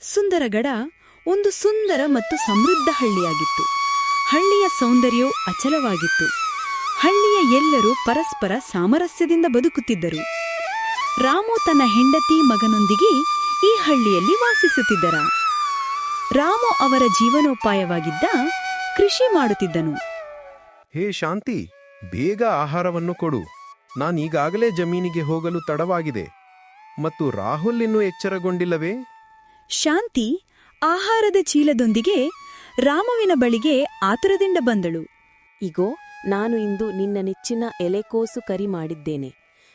ಸುಂದರಗಡ ಒಂದು ಸುಂದರ ಮತ್ತು ಸಮೃದ್ಧ ಹಳ್ಳಿಯಾಗಿತ್ತು. ಹಳ್ಳಿಯ ಸೌಂದರ್ಯವು ಅಚಲವಾಗಿತ್ತು. ಹಳ್ಳಿಯ ಎಲ್ಲರೂ ಪರಸ್ಪರ ಸಾಮರಸ್ಯದಿಂದ ಬದುಕುತ್ತಿದ್ದರು. ರಾಮು ತನ್ನ ಹೆಂಡತಿ ಮಗನೊಂದಿಗೆ ಈ ಹಳ್ಳಿಯಲ್ಲಿ ವಾಸಿಸುತ್ತಿದ್ದರ. ರಾಮು ಅವರ ಜೀವನೋಪಾಯವಾಗಿದ್ದ ಕೃಷಿ ಮಾಡುತ್ತಿದ್ದನು. ಹೇ ಶಾಂತಿ, ಬೇಗ ಆಹಾರವನ್ನು ಕೊಡು. ನಾನೀಗಾಗಲೇ ಜಮೀನಿಗೆ ಹೋಗಲು ತಡವಾಗಿದೆ. ಮತ್ತು ರಾಹುಲ್ ಇನ್ನೂ ಎಚ್ಚರಗೊಂಡಿಲ್ಲವೇ? ಶಾಂತಿ ಆಹಾರದ ಚೀಲದೊಂದಿಗೆ ರಾಮುವಿನ ಬಳಿಗೆ ಆತುರದಿಂದ ಬಂದಳು. ಇಗೋ ನಾನು ಇಂದು ನಿನ್ನ ನೆಚ್ಚಿನ ಎಲೆಕೋಸು ಕರಿ ಮಾಡಿದ್ದೇನೆ.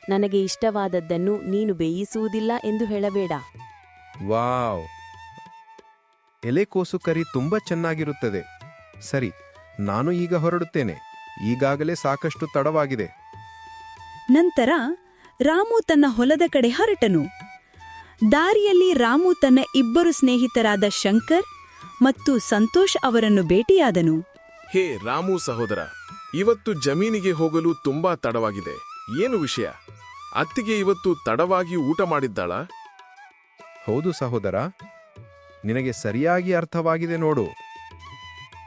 ನನಗೆ ಇಷ್ಟವಾದದ್ದನ್ನು ನೀನು ಬೇಯಿಸುವುದಿಲ್ಲ ಎಂದು ಹೇಳಬೇಡ. ವಾವ್! ಎಲೆಕೋಸು ಕರಿ ತುಂಬಾ ಚೆನ್ನಾಗಿರುತ್ತದೆ. ಸರಿ ನಾನು ಈಗ ಹೊರಡುತ್ತೇನೆ. ಈಗಾಗಲೇ ಸಾಕಷ್ಟು ತಡವಾಗಿದೆ. ನಂತರ ರಾಮು ತನ್ನ ಹೊಲದ ಕಡೆ ಹೊರಟನು. ದಾರಿಯಲ್ಲಿ ರಾಮು ತನ್ನ ಇಬ್ಬರು ಸ್ನೇಹಿತರಾದ ಶಂಕರ್ ಮತ್ತು ಸಂತೋಷ್ ಅವರನ್ನು ಭೇಟಿಯಾದನು. ಹೇ ರಾಮು ಸಹೋದರ ಇವತ್ತು ಜಮೀನಿಗೆ ಹೋಗಲು ತುಂಬಾ ತಡವಾಗಿದೆ. ಏನು ವಿಷಯ? ಅತ್ತಿಗೆ ಇವತ್ತು ತಡವಾಗಿ ಊಟ ಮಾಡಿದ್ದಾಳ? ಹೌದು ಸಹೋದರ ನಿನಗೆ ಸರಿಯಾಗಿ ಅರ್ಥವಾಗಿದೆ ನೋಡು.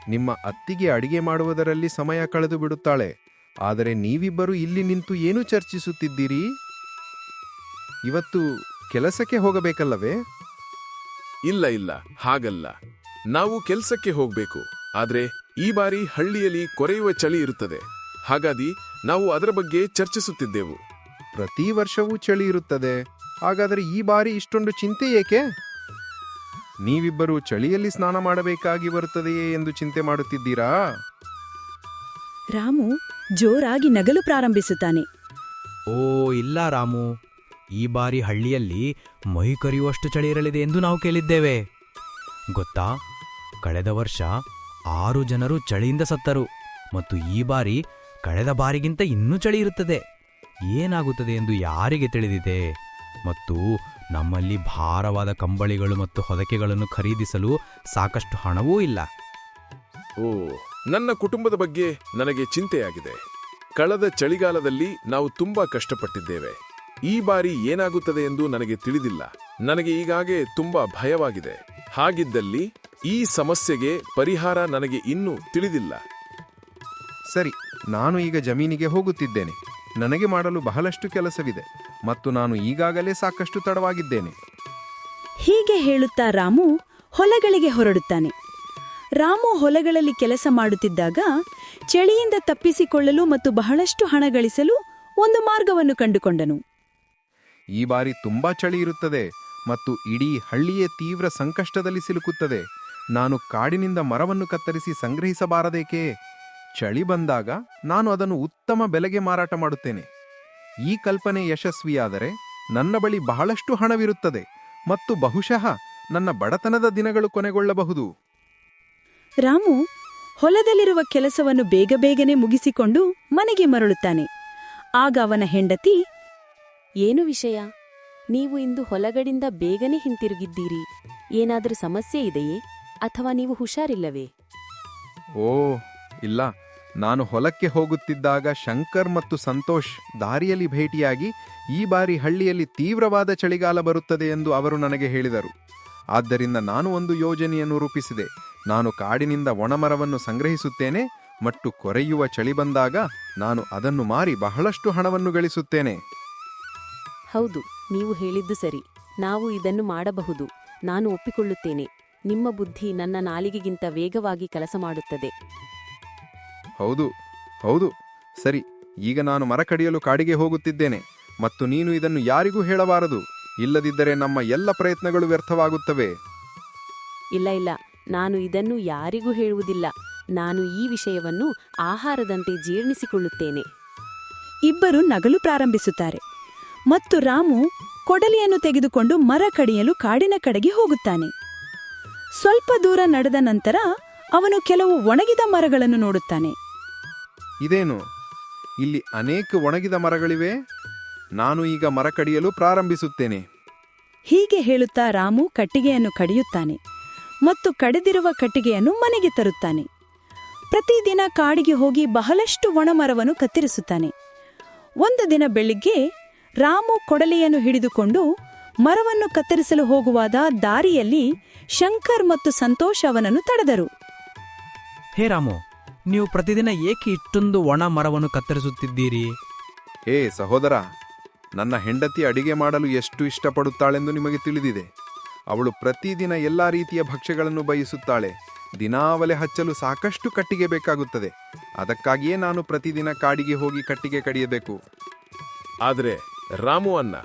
ನಿಮ್ಮ ಅತ್ತಿಗೆ ಅಡಿಗೆ ಮಾಡುವುದರಲ್ಲಿ ಸಮಯ ಕಳೆದು ಬಿಡುತ್ತಾಳೆ. ಆದರೆ ನೀವಿಬ್ಬರು ಇಲ್ಲಿ ನಿಂತು ಏನು ಚರ್ಚಿಸುತ್ತಿದ್ದೀರಿ? ಇವತ್ತು ಕೆಲಸಕ್ಕೆ ಹೋಗಬೇಕಲ್ಲವೇ? ಇಲ್ಲ ಇಲ್ಲ ಹಾಗಲ್ಲ. ನಾವು ಕೆಲಸಕ್ಕೆ ಹೋಗ್ಬೇಕು. ಆದರೆ ಈ ಬಾರಿ ಹಳ್ಳಿಯಲ್ಲಿ ಕೊರೆಯುವ ಚಳಿ ಇರುತ್ತದೆ. ಹಾಗಾಗಿ ನಾವು ಅದರ ಬಗ್ಗೆ ಚರ್ಚಿಸುತ್ತಿದ್ದೆವು. ಪ್ರತಿ ವರ್ಷವೂ ಚಳಿ ಇರುತ್ತದೆ. ಹಾಗಾದರೆ ಈ ಬಾರಿ ಇಷ್ಟೊಂದು ಚಿಂತೆ ಏಕೆ? ನೀವಿಬ್ಬರು ಚಳಿಯಲ್ಲಿ ಸ್ನಾನ ಮಾಡಬೇಕಾಗಿ ಬರುತ್ತದೆಯೇ ಎಂದು ಚಿಂತೆ ಮಾಡುತ್ತಿದ್ದೀರಾ? ರಾಮು ಜೋರಾಗಿ ನಗಲು ಪ್ರಾರಂಭಿಸುತ್ತಾನೆ. ಓ ಇಲ್ಲ ರಾಮು. ಈ ಬಾರಿ ಹಳ್ಳಿಯಲ್ಲಿ ಮೈ ಕರೆಯುವಷ್ಟು ಚಳಿ ಇರಲಿದೆ ಎಂದು ನಾವು ಕೇಳಿದ್ದೇವೆ. ಗೊತ್ತಾ? ಕಳೆದ ವರ್ಷ ಆರು ಜನರು ಚಳಿಯಿಂದ ಸತ್ತರು ಮತ್ತು ಈ ಬಾರಿ ಕಳೆದ ಬಾರಿಗಿಂತ ಇನ್ನೂ ಚಳಿ ಇರುತ್ತದೆ. ಏನಾಗುತ್ತದೆ ಎಂದು ಯಾರಿಗೆ ತಿಳಿದಿದೆ? ಮತ್ತು ನಮ್ಮಲ್ಲಿ ಭಾರವಾದ ಕಂಬಳಿಗಳು ಮತ್ತು ಹೊದಕೆಗಳನ್ನು ಖರೀದಿಸಲು ಸಾಕಷ್ಟು ಹಣವೂ ಇಲ್ಲ. ಓ, ನನ್ನ ಕುಟುಂಬದ ಬಗ್ಗೆ ನನಗೆ ಚಿಂತೆಯಾಗಿದೆ. ಕಳೆದ ಚಳಿಗಾಲದಲ್ಲಿ ನಾವು ತುಂಬಾ ಕಷ್ಟಪಟ್ಟಿದ್ದೇವೆ. ಈ ಬಾರಿ ಏನಾಗುತ್ತದೆ ಎಂದು ನನಗೆ ತಿಳಿದಿಲ್ಲ. ನನಗೆ ಈಗಾಗೆ ತುಂಬಾ ಭಯವಾಗಿದೆ. ಹಾಗಿದ್ದಲ್ಲಿ ಈ ಸಮಸ್ಯೆಗೆ ಪರಿಹಾರ ನನಗೆ ಇನ್ನೂ ತಿಳಿದಿಲ್ಲ. ಸರಿ ನಾನು ಈಗ ಜಮೀನಿಗೆ ಹೋಗುತ್ತಿದ್ದೇನೆ. ನನಗೆ ಮಾಡಲು ಬಹಳಷ್ಟು ಕೆಲಸವಿದೆ ಮತ್ತು ನಾನು ಈಗಾಗಲೇ ಸಾಕಷ್ಟು ತಡವಾಗಿದ್ದೇನೆ. ಹೀಗೆ ಹೇಳುತ್ತಾ ರಾಮು ಹೊಲಗಳಿಗೆ ಹೊರಡುತ್ತಾನೆ. ರಾಮು ಹೊಲಗಳಲ್ಲಿ ಕೆಲಸ ಮಾಡುತ್ತಿದ್ದಾಗ ಚಳಿಯಿಂದ ತಪ್ಪಿಸಿಕೊಳ್ಳಲು ಮತ್ತು ಬಹಳಷ್ಟು ಹಣ ಗಳಿಸಲು ಒಂದು ಮಾರ್ಗವನ್ನು ಕಂಡುಕೊಂಡನು. ಈ ಬಾರಿ ತುಂಬಾ ಚಳಿ ಇರುತ್ತದೆ ಮತ್ತು ಇಡೀ ಹಳ್ಳಿಯೇ ತೀವ್ರ ಸಂಕಷ್ಟದಲ್ಲಿ ಸಿಲುಕುತ್ತದೆ. ನಾನು ಕಾಡಿನಿಂದ ಮರವನ್ನು ಕತ್ತರಿಸಿ ಸಂಗ್ರಹಿಸಬಾರದೇಕೆ? ಚಳಿ ಬಂದಾಗ ನಾನು ಅದನ್ನು ಉತ್ತಮ ಬೆಲೆಗೆ ಮಾರಾಟ ಮಾಡುತ್ತೇನೆ. ಈ ಕಲ್ಪನೆ ಯಶಸ್ವಿಯಾದರೆ ನನ್ನ ಬಳಿ ಬಹಳಷ್ಟು ಹಣವಿರುತ್ತದೆ ಮತ್ತು ಬಹುಶಃ ನನ್ನ ಬಡತನದ ದಿನಗಳು ಕೊನೆಗೊಳ್ಳಬಹುದು. ರಾಮು ಹೊಲದಲ್ಲಿರುವ ಕೆಲಸವನ್ನು ಬೇಗ ಬೇಗನೆ ಮುಗಿಸಿಕೊಂಡು ಮನೆಗೆ ಮರಳುತ್ತಾನೆ. ಆಗ ಅವನ ಹೆಂಡತಿ ಏನು ವಿಷಯ? ನೀವು ಇಂದು ಹೊಲಗಡಿಂದ ಬೇಗನೆ ಹಿಂತಿರುಗಿದ್ದೀರಿ. ಏನಾದರೂ ಸಮಸ್ಯೆ ಇದೆಯೇ? ಅಥವಾ ನೀವು ಹುಷಾರಿಲ್ಲವೇ? ಓ, ಇಲ್ಲ. ನಾನು ಹೊಲಕ್ಕೆ ಹೋಗುತ್ತಿದ್ದಾಗ ಶಂಕರ್ ಮತ್ತು ಸಂತೋಷ್ ದಾರಿಯಲ್ಲಿ ಭೇಟಿಯಾಗಿ ಈ ಬಾರಿ ಹಳ್ಳಿಯಲ್ಲಿ ತೀವ್ರವಾದ ಚಳಿಗಾಲ ಬರುತ್ತದೆ ಎಂದು ಅವರು ನನಗೆ ಹೇಳಿದರು. ಆದ್ದರಿಂದ ನಾನು ಒಂದು ಯೋಜನೆಯನ್ನು ರೂಪಿಸಿದೆ. ನಾನು ಕಾಡಿನಿಂದ ಒಣಮರವನ್ನು ಸಂಗ್ರಹಿಸುತ್ತೇನೆ ಮತ್ತು ಕೊರೆಯುವ ಚಳಿ ಬಂದಾಗ ನಾನು ಅದನ್ನು ಮಾರಿ ಬಹಳಷ್ಟು ಹಣವನ್ನು ಗಳಿಸುತ್ತೇನೆ. ಹೌದು ನೀವು ಹೇಳಿದ್ದು ಸರಿ. ನಾವು ಇದನ್ನು ಮಾಡಬಹುದು. ನಾನು ಒಪ್ಪಿಕೊಳ್ಳುತ್ತೇನೆ. ನಿಮ್ಮ ಬುದ್ಧಿ ನನ್ನ ನಾಲಿಗೆಗಿಂತ ವೇಗವಾಗಿ ಕೆಲಸ ಮಾಡುತ್ತದೆ. ಹೌದು ಹೌದು. ಸರಿ ಈಗ ನಾನು ಮರ ಕಡಿಯಲು ಕಾಡಿಗೆ ಹೋಗುತ್ತಿದ್ದೇನೆ. ಮತ್ತು ನೀನು ಇದನ್ನು ಯಾರಿಗೂ ಹೇಳಬಾರದು. ಇಲ್ಲದಿದ್ದರೆ ನಮ್ಮ ಎಲ್ಲ ಪ್ರಯತ್ನಗಳು ವ್ಯರ್ಥವಾಗುತ್ತವೆ. ಇಲ್ಲ ಇಲ್ಲ. ನಾನು ಇದನ್ನು ಯಾರಿಗೂ ಹೇಳುವುದಿಲ್ಲ. ನಾನು ಈ ವಿಷಯವನ್ನು ಆಹಾರದಂತೆ ಜೀರ್ಣಿಸಿಕೊಳ್ಳುತ್ತೇನೆ. ಇಬ್ಬರು ನಗಲು ಪ್ರಾರಂಭಿಸುತ್ತಾರೆ. ಮತ್ತು ರಾಮು ಕೊಡಲಿಯನ್ನು ತೆಗೆದುಕೊಂಡು ಮರ ಕಡಿಯಲು ಕಾಡಿನ ಕಡೆಗೆ ಹೋಗುತ್ತಾನೆ. ಸ್ವಲ್ಪ ದೂರ ನಡೆದ ನಂತರ ಅವನು ಕೆಲವು ಒಣಗಿದ ಮರಗಳನ್ನು ನೋಡುತ್ತಾನೆ. ಇದೇನು? ಇಲ್ಲಿ ಅನೇಕ ಒಣಗಿದ ಮರಗಳಿವೆ. ನಾನು ಈಗ ಮರ ಕಡಿಯಲು ಪ್ರಾರಂಭಿಸುತ್ತೇನೆ. ಹೀಗೆ ಹೇಳುತ್ತಾ ರಾಮು ಕಟ್ಟಿಗೆಯನ್ನು ಕಡಿಯುತ್ತಾನೆ ಮತ್ತು ಕಡಿದಿರುವ ಕಟ್ಟಿಗೆಯನ್ನು ಮನೆಗೆ ತರುತ್ತಾನೆ. ಪ್ರತಿದಿನ ಕಾಡಿಗೆ ಹೋಗಿ ಬಹಳಷ್ಟು ಒಣಮರವನ್ನು ಕತ್ತರಿಸುತ್ತಾನೆ. ಒಂದು ದಿನ ಬೆಳಿಗ್ಗೆ ರಾಮು ಕೊಡಲಿಯನ್ನು ಹಿಡಿದುಕೊಂಡು ಮರವನ್ನು ಕತ್ತರಿಸಲು ಹೋಗುವಾದ ದಾರಿಯಲ್ಲಿ ಶಂಕರ್ ಮತ್ತು ಸಂತೋಷ್ ಅವನನ್ನು ತಡೆದರು. ಹೇ ರಾಮು ನೀವು ಪ್ರತಿದಿನ ಏಕೆ ಇಷ್ಟೊಂದು ಒಣ ಮರವನ್ನು ಕತ್ತರಿಸುತ್ತಿದ್ದೀರಿ? ಹೇ ಸಹೋದರ ನನ್ನ ಹೆಂಡತಿ ಅಡಿಗೆ ಮಾಡಲು ಎಷ್ಟು ಇಷ್ಟಪಡುತ್ತಾಳೆಂದು ನಿಮಗೆ ತಿಳಿದಿದೆ. ಅವಳು ಪ್ರತಿದಿನ ಎಲ್ಲಾ ರೀತಿಯ ಭಕ್ಷ್ಯಗಳನ್ನು ಬಯಸುತ್ತಾಳೆ. ದಿನಾವಲೆ ಹಚ್ಚಲು ಸಾಕಷ್ಟು ಕಟ್ಟಿಗೆ ಬೇಕಾಗುತ್ತದೆ. ಅದಕ್ಕಾಗಿಯೇ ನಾನು ಪ್ರತಿದಿನ ಕಾಡಿಗೆ ಹೋಗಿ ಕಟ್ಟಿಗೆ ಕಡಿಯಬೇಕು. ಆದರೆ ರಾಮು ಅನ್ನ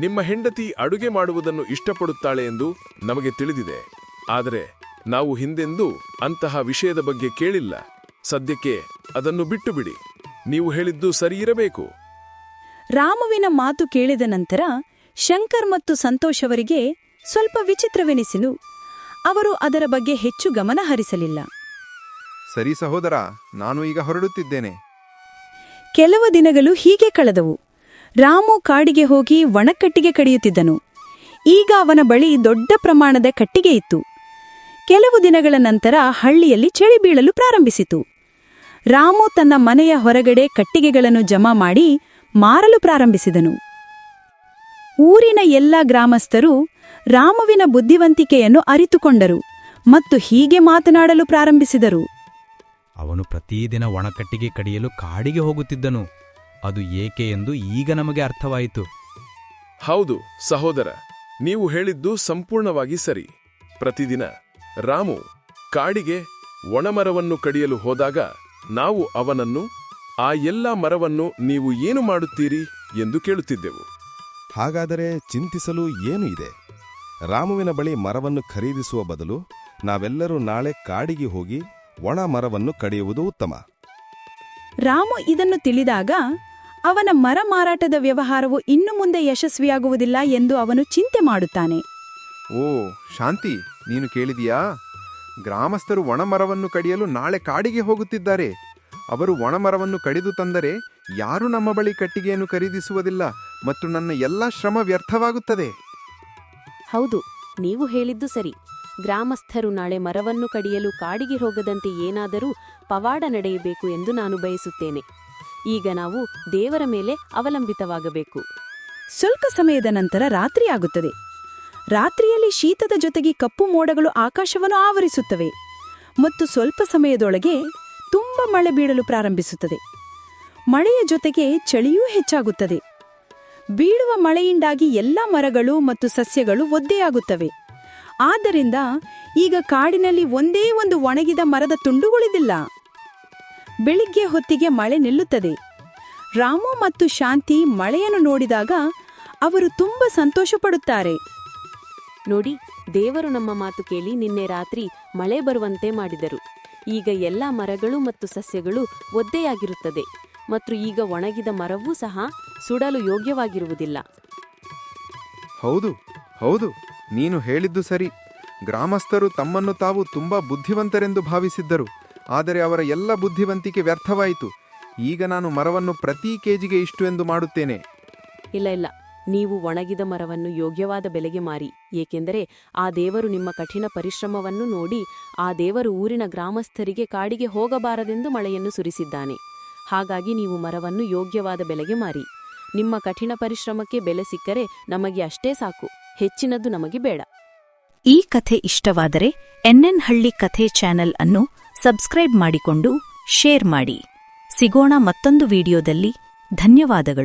ನಿಮ್ಮ ಹೆಂಡತಿ ಅಡುಗೆ ಮಾಡುವುದನ್ನು ಇಷ್ಟಪಡುತ್ತಾಳೆ ಎಂದು ನಮಗೆ ತಿಳಿದಿದೆ. ಆದರೆ ನಾವು ಹಿಂದೆಂದೂ ಅಂತಹ ವಿಷಯದ ಬಗ್ಗೆ ಕೇಳಿಲ್ಲ. ಸದ್ಯಕ್ಕೆ ಅದನ್ನು ಬಿಟ್ಟು ಬಿಡಿ ನೀವು ಹೇಳಿದ್ದು ಸರಿ ಇರಬೇಕು ರಾಮುವಿನ ಮಾತು ಕೇಳಿದ ನಂತರ ಶಂಕರ್ ಮತ್ತು ಸಂತೋಷ್ ಅವರಿಗೆ ಸ್ವಲ್ಪ ವಿಚಿತ್ರವೆನಿಸಿನು ಅವರು ಅದರ ಬಗ್ಗೆ ಹೆಚ್ಚು ಗಮನ ಹರಿಸಲಿಲ್ಲ. ಸರಿ ಸಹೋದರ ನಾನು ಈಗ ಹೊರಡುತ್ತಿದ್ದೇನೆ. ಕೆಲವು ದಿನಗಳು ಹೀಗೆ ಕಳೆದವು. ರಾಮು ಕಾಡಿಗೆ ಹೋಗಿ ಒಣಕಟ್ಟಿಗೆ ಕಡಿಯುತ್ತಿದ್ದನು. ಈಗ ಅವನ ಬಳಿ ದೊಡ್ಡ ಪ್ರಮಾಣದ ಕಟ್ಟಿಗೆ ಇತ್ತು. ಕೆಲವು ದಿನಗಳ ನಂತರ ಹಳ್ಳಿಯಲ್ಲಿ ಚಳಿ ಬೀಳಲು ಪ್ರಾರಂಭಿಸಿತು. ರಾಮು ತನ್ನ ಮನೆಯ ಹೊರಗಡೆ ಕಟ್ಟಿಗೆಗಳನ್ನು ಜಮಾ ಮಾಡಿ ಮಾರಲು ಪ್ರಾರಂಭಿಸಿದನು. ಊರಿನ ಎಲ್ಲ ಗ್ರಾಮಸ್ಥರು ರಾಮುವಿನ ಬುದ್ಧಿವಂತಿಕೆಯನ್ನು ಅರಿತುಕೊಂಡರು ಮತ್ತು ಹೀಗೆ ಮಾತನಾಡಲು ಪ್ರಾರಂಭಿಸಿದರು. ಅವನು ಪ್ರತಿದಿನ ಒಣಕಟ್ಟಿಗೆ ಕಡಿಯಲು ಕಾಡಿಗೆ ಹೋಗುತ್ತಿದ್ದನು. ಅದು ಏಕೆ ಎಂದು ಈಗ ನಮಗೆ ಅರ್ಥವಾಯಿತು. ಹೌದು ಸಹೋದರ ನೀವು ಹೇಳಿದ್ದು ಸಂಪೂರ್ಣವಾಗಿ ಸರಿ. ಪ್ರತಿದಿನ ರಾಮು ಕಾಡಿಗೆ ಒಣಮರವನ್ನು ಕಡಿಯಲು ಹೋದಾಗ ನಾವು ಅವನನ್ನು ಆ ಎಲ್ಲ ಮರವನ್ನು ನೀವು ಏನು ಮಾಡುತ್ತೀರಿ ಎಂದು ಕೇಳುತ್ತಿದ್ದೆವು. ಹಾಗಾದರೆ ಚಿಂತಿಸಲು ಏನು ಇದೆ? ರಾಮುವಿನ ಬಳಿ ಮರವನ್ನು ಖರೀದಿಸುವ ಬದಲು ನಾವೆಲ್ಲರೂ ನಾಳೆ ಕಾಡಿಗೆ ಹೋಗಿ ಒಣ ಮರವನ್ನು ಕಡಿಯುವುದು ಉತ್ತಮ. ರಾಮು ಇದನ್ನು ತಿಳಿದಾಗ ಅವನ ಮರ ಮಾರಾಟದ ವ್ಯವಹಾರವು ಇನ್ನು ಮುಂದೆ ಯಶಸ್ವಿಯಾಗುವುದಿಲ್ಲ ಎಂದು ಅವನು ಚಿಂತೆ ಮಾಡುತ್ತಾನೆ. ಓ ಶಾಂತಿ ನೀನು ಕೇಳಿದೀಯಾ? ಗ್ರಾಮಸ್ಥರು ಒಣಮರವನ್ನು ಕಡಿಯಲು ನಾಳೆ ಕಾಡಿಗೆ ಹೋಗುತ್ತಿದ್ದಾರೆ. ಅವರು ಒಣಮರವನ್ನು ಕಡಿದು ತಂದರೆ ಯಾರೂ ನಮ್ಮ ಬಳಿ ಕಟ್ಟಿಗೆಯನ್ನು ಖರೀದಿಸುವುದಿಲ್ಲ ಮತ್ತು ನನ್ನ ಎಲ್ಲ ಶ್ರಮ ವ್ಯರ್ಥವಾಗುತ್ತದೆ. ಹೌದು ನೀವು ಹೇಳಿದ್ದು ಸರಿ. ಗ್ರಾಮಸ್ಥರು ನಾಳೆ ಮರವನ್ನು ಕಡಿಯಲು ಕಾಡಿಗೆ ಹೋಗದಂತೆ ಏನಾದರೂ ಪವಾಡ ನಡೆಯಬೇಕು ಎಂದು ನಾನು ಬಯಸುತ್ತೇನೆ. ಈಗ ನಾವು ದೇವರ ಮೇಲೆ ಅವಲಂಬಿತವಾಗಬೇಕು. ಸ್ವಲ್ಪ ಸಮಯದ ನಂತರ ರಾತ್ರಿಯಾಗುತ್ತದೆ ರಾತ್ರಿಯಲ್ಲಿ ಶೀತದ ಜೊತೆಗೆ ಕಪ್ಪು ಮೋಡಗಳು ಆಕಾಶವನ್ನು ಆವರಿಸುತ್ತವೆ ಮತ್ತು ಸ್ವಲ್ಪ ಸಮಯದೊಳಗೆ ತುಂಬ ಮಳೆ ಬೀಳಲು ಪ್ರಾರಂಭಿಸುತ್ತದೆ. ಮಳೆಯ ಜೊತೆಗೆ ಚಳಿಯೂ ಹೆಚ್ಚಾಗುತ್ತದೆ. ಬೀಳುವ ಮಳೆಯಿಂದಾಗಿ ಎಲ್ಲ ಮರಗಳು ಮತ್ತು ಸಸ್ಯಗಳು ಒದ್ದೆಯಾಗುತ್ತವೆ. ಆದ್ದರಿಂದ ಈಗ ಕಾಡಿನಲ್ಲಿ ಒಂದೇ ಒಂದು ಒಣಗಿದ ಮರದ ತುಂಡುಗಳಿದಿಲ್ಲ. ಬೆಳಿಗ್ಗೆ ಹೊತ್ತಿಗೆ ಮಳೆ ನಿಲ್ಲುತ್ತದೆ. ರಾಮು ಮತ್ತು ಶಾಂತಿ ಮಳೆಯನ್ನು ನೋಡಿದಾಗ ಅವರು ತುಂಬ ಸಂತೋಷಪಡುತ್ತಾರೆ. ನೋಡಿ ದೇವರು ನಮ್ಮ ಮಾತು ಕೇಳಿ ನಿನ್ನೆ ರಾತ್ರಿ ಮಳೆ ಬರುವಂತೆ ಮಾಡಿದರು. ಈಗ ಎಲ್ಲ ಮರಗಳು ಮತ್ತು ಸಸ್ಯಗಳು ಒದ್ದೆಯಾಗಿರುತ್ತದೆ ಮತ್ತು ಈಗ ಒಣಗಿದ ಮರವೂ ಸಹ ಸುಡಲು ಯೋಗ್ಯವಾಗಿರುವುದಿಲ್ಲ. ಹೌದು ಹೌದು ನೀನು ಹೇಳಿದ್ದು ಸರಿ. ಗ್ರಾಮಸ್ಥರು ತಮ್ಮನ್ನು ತಾವು ತುಂಬಾ ಬುದ್ಧಿವಂತರೆಂದು ಭಾವಿಸಿದ್ದರು. ಆದರೆ ಅವರ ಎಲ್ಲ ಬುದ್ಧಿವಂತಿಕೆ ವ್ಯರ್ಥವಾಯಿತು. ಈಗ ನಾನು ಮರವನ್ನು ಪ್ರತಿ ಕೆಜಿಗೆ ಇಷ್ಟು ಎಂದು ಮಾಡುತ್ತೇನೆ. ಇಲ್ಲ ಇಲ್ಲ. ನೀವು ಒಣಗಿದ ಮರವನ್ನು ಯೋಗ್ಯವಾದ ಬೆಲೆಗೆ ಮಾರಿ. ಏಕೆಂದರೆ ಆ ದೇವರು ನಿಮ್ಮ ಕಠಿಣ ಪರಿಶ್ರಮವನ್ನು ನೋಡಿ, ಆ ದೇವರು ಊರಿನ ಗ್ರಾಮಸ್ಥರಿಗೆ ಕಾಡಿಗೆ ಹೋಗಬಾರದೆಂದು ಮಳೆಯನ್ನು ಸುರಿಸಿದ್ದಾನೆ. ಹಾಗಾಗಿ ನೀವು ಮರವನ್ನು ಯೋಗ್ಯವಾದ ಬೆಲೆಗೆ ಮಾರಿ. ನಿಮ್ಮ ಕಠಿಣ ಪರಿಶ್ರಮಕ್ಕೆ ಬೆಲೆ ಸಿಕ್ಕರೆ ನಮಗೆ ಅಷ್ಟೇ ಸಾಕು. ಹೆಚ್ಚಿನದ್ದು ನಮಗೆ ಬೇಡ. ಈ ಕಥೆ ಇಷ್ಟವಾದರೆ ಎನ್ಎನ್ ಹಳ್ಳಿ ಕಥೆ ಚಾನೆಲ್ ಅನ್ನು ಸಬ್ಸ್ಕ್ರೈಬ್ ಮಾಡಿಕೊಂಡು ಶೇರ್ ಮಾಡಿ. ಸಿಗೋಣ ಮತ್ತೊಂದು ವಿಡಿಯೋದಲ್ಲಿ. ಧನ್ಯವಾದಗಳು.